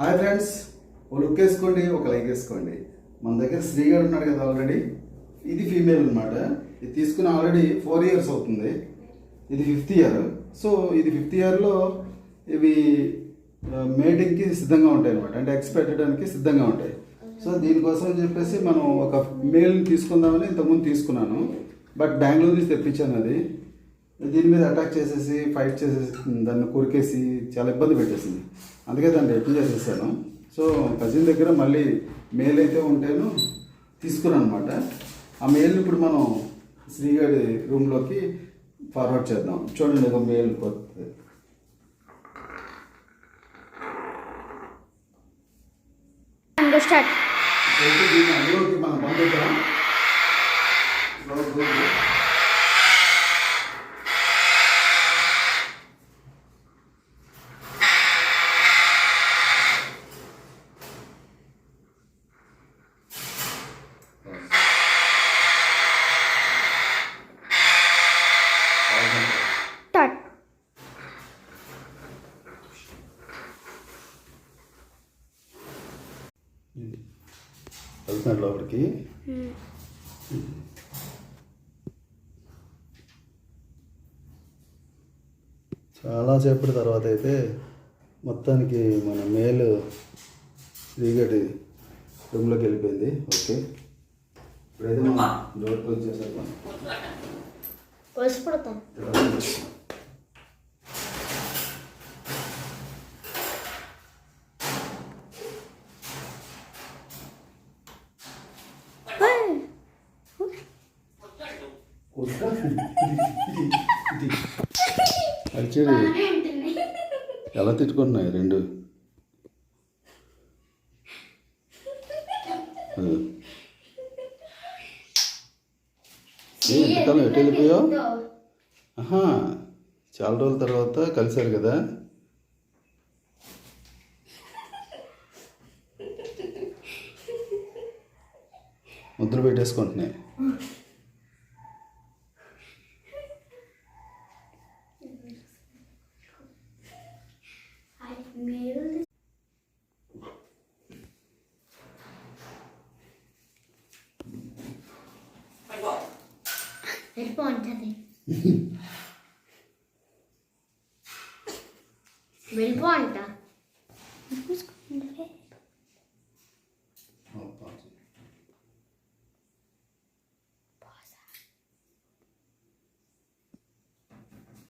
Hi friends ఓ look వేసుకోండి ఒక like వేసుకోండి. మన దగ్గర శ్రీగారు ఉన్నాడు కదా ఆల్రెడీ ఇది ఫీమేల్ అనమాట ఇది తీసుకుని ఆల్రెడీ ఫోర్ ఇయర్స్ అవుతుంది. ఇది ఫిఫ్త్ ఇయర్ సో ఇది ఫిఫ్త్ ఇయర్లో ఇవి మేటింగ్కి సిద్ధంగా ఉంటాయి అనమాట అంటే ఎగ్స్ పెట్టడానికి సిద్ధంగా ఉంటాయి. సో దీనికోసం అని చెప్పేసి మనం ఒక మేల్ని తీసుకుందామని ఇంతకుముందు తీసుకున్నాను. బట్ బెంగళూరు నుంచి తెప్పించాను అది. దీని మీద అటాక్ చేసేసి ఫైట్ చేసేసి దాన్ని కొరికేసి చాలా ఇబ్బంది పెట్టేసింది అందుకే దాన్ని రిటర్న్ చేసేసాను సో కజిన్ దగ్గర మళ్ళీ మేల్ అయితే ఉంటేను తీసుకున్నాను అనమాట ఆ మేల్ని ఇప్పుడు మనం శ్రీగారి రూమ్లోకి ఫార్వర్డ్ చేద్దాం చూడండి ఒక మేల్ కొత్తది అండ్ స్టార్ట్ అందులోకి మనం వెళ్తున్నాడు లోపలికి. చాలాసేపటి తర్వాత అయితే మొత్తానికి మన మేల్ శ్రీగడి రూమ్లోకి వెళ్ళిపోయింది. ఓకే. ఇప్పుడైతే మనం డోర్ క్లోజ్ చేసేద్దాం. అడిచేది ఎలా తిట్టుకుంటున్నాయి? రెండు. ఎంతకాలం ఎటు వెళ్ళిపోయావు? ఆహా చాలా రోజుల తర్వాత కలిశారు కదా. ముద్ర పెట్టేసుకుంటున్నాయి. వెళ్ళిపోంటది వెళ్ళిపో అంట